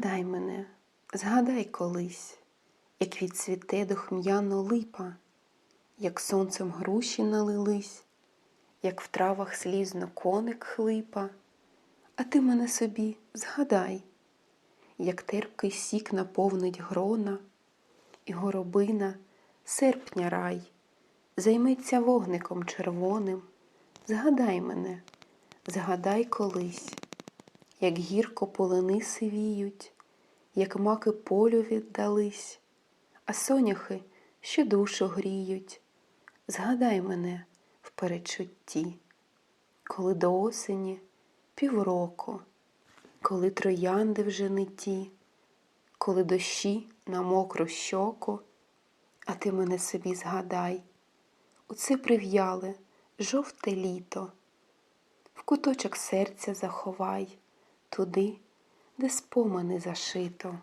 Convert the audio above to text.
Згадай мене, згадай колись, як відцвіте духм'яно липа, як сонцем груші налились, як в травах слізно коник хлипа, а ти мене собі згадай, як терпкий сік наповнить грона, і горобина, серпня рай, займеться вогником червоним. Згадай мене, згадай колись, як гірко полини сивіють, як маки полю віддались, а соняхи ще душу гріють. Згадай мене в перечутті, коли до осені півроку, коли троянди вже не ті, коли дощі на мокру щоку, а ти мене собі згадай, у це прив'яле жовте літо, в куточок серця заховай туди, де спомини зашито.